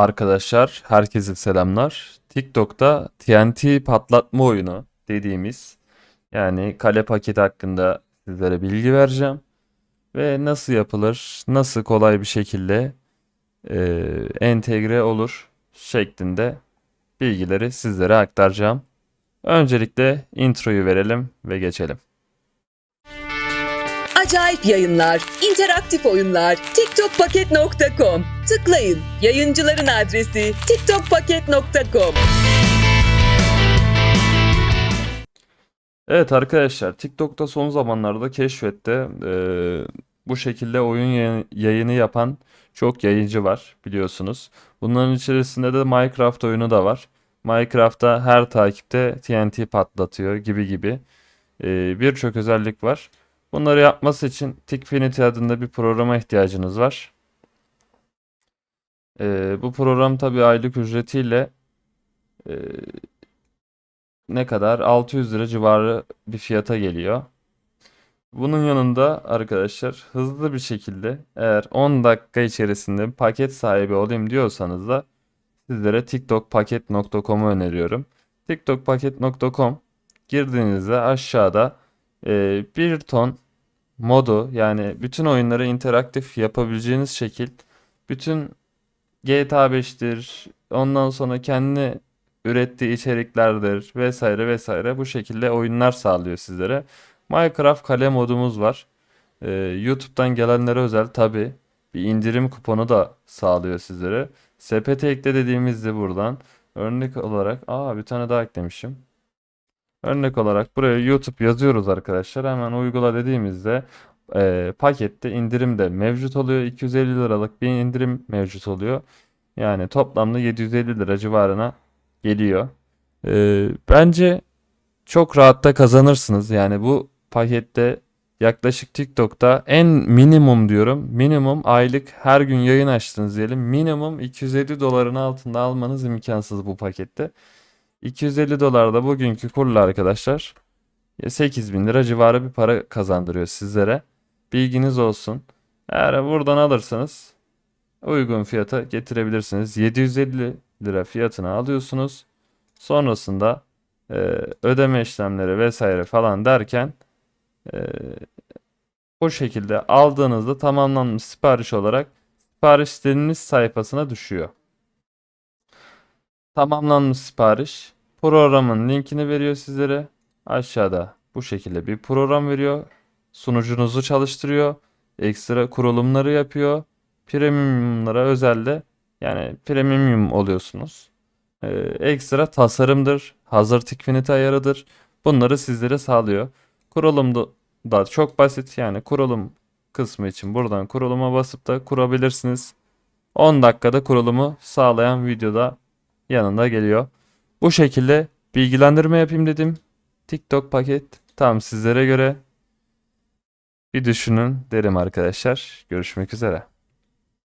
Arkadaşlar, herkese selamlar. TikTok'ta TNT patlatma oyunu dediğimiz yani kale paketi hakkında sizlere bilgi vereceğim. Ve nasıl yapılır, nasıl kolay bir şekilde e, entegre olur şeklinde bilgileri sizlere aktaracağım. Öncelikle introyu verelim ve geçelim. Acayip yayınlar, interaktif oyunlar, tiktokpaket.com. Tıklayın. Yayıncıların adresi tiktokpaket.com. Evet arkadaşlar TikTok'ta son zamanlarda keşfette eee, bu şekilde oyun yayın- yayını yapan çok yayıncı var biliyorsunuz. Bunların içerisinde de Minecraft oyunu da var. Minecraft'ta her takipte TNT patlatıyor gibi gibi eee, birçok özellik var. Bunları yapması için Tikfinity adında bir programa ihtiyacınız var. Eee, bu program tabii aylık ücretiyle eee, ne kadar? 600 lira civarı bir fiyata geliyor. Bunun yanında arkadaşlar hızlı bir şekilde eğer 10 dakika içerisinde paket sahibi olayım diyorsanız da sizlere tiktokpaket.com'u öneriyorum. tiktokpaket.com girdiğinizde aşağıda e, bir ton modu yani bütün oyunları interaktif yapabileceğiniz şekil bütün GTA 5'tir ondan sonra kendi ürettiği içeriklerdir vesaire vesaire bu şekilde oyunlar sağlıyor sizlere. Minecraft kale modumuz var. Ee, YouTube'dan gelenlere özel tabi bir indirim kuponu da sağlıyor sizlere. Sepete ekle dediğimizde buradan örnek olarak aa bir tane daha eklemişim. Örnek olarak buraya YouTube yazıyoruz arkadaşlar. Hemen uygula dediğimizde e, pakette indirim de mevcut oluyor. 250 liralık bir indirim mevcut oluyor. Yani toplamda 750 lira civarına geliyor. Ee, bence çok rahatta kazanırsınız. Yani bu pakette yaklaşık TikTok'ta en minimum diyorum. Minimum aylık her gün yayın açtınız diyelim. Minimum 250 doların altında almanız imkansız bu pakette. 250 dolar da bugünkü kurla arkadaşlar 8 bin lira civarı bir para kazandırıyor sizlere. Bilginiz olsun. Eğer buradan alırsanız uygun fiyata getirebilirsiniz. 750 lira fiyatına alıyorsunuz. Sonrasında e, ödeme işlemleri vesaire falan derken e, o şekilde aldığınızda tamamlanmış sipariş olarak siparişleriniz sayfasına düşüyor. Tamamlanmış sipariş programın linkini veriyor sizlere. Aşağıda bu şekilde bir program veriyor. Sunucunuzu çalıştırıyor. Ekstra kurulumları yapıyor. Premiumlara özelde yani premium oluyorsunuz. Ee, ekstra tasarımdır, hazır Tikfinity ayarıdır. Bunları sizlere sağlıyor. Kurulum da, da çok basit yani kurulum kısmı için buradan kuruluma basıp da kurabilirsiniz. 10 dakikada kurulumu sağlayan videoda yanında geliyor. Bu şekilde bilgilendirme yapayım dedim. TikTok paket tam sizlere göre. Bir düşünün derim arkadaşlar. Görüşmek üzere.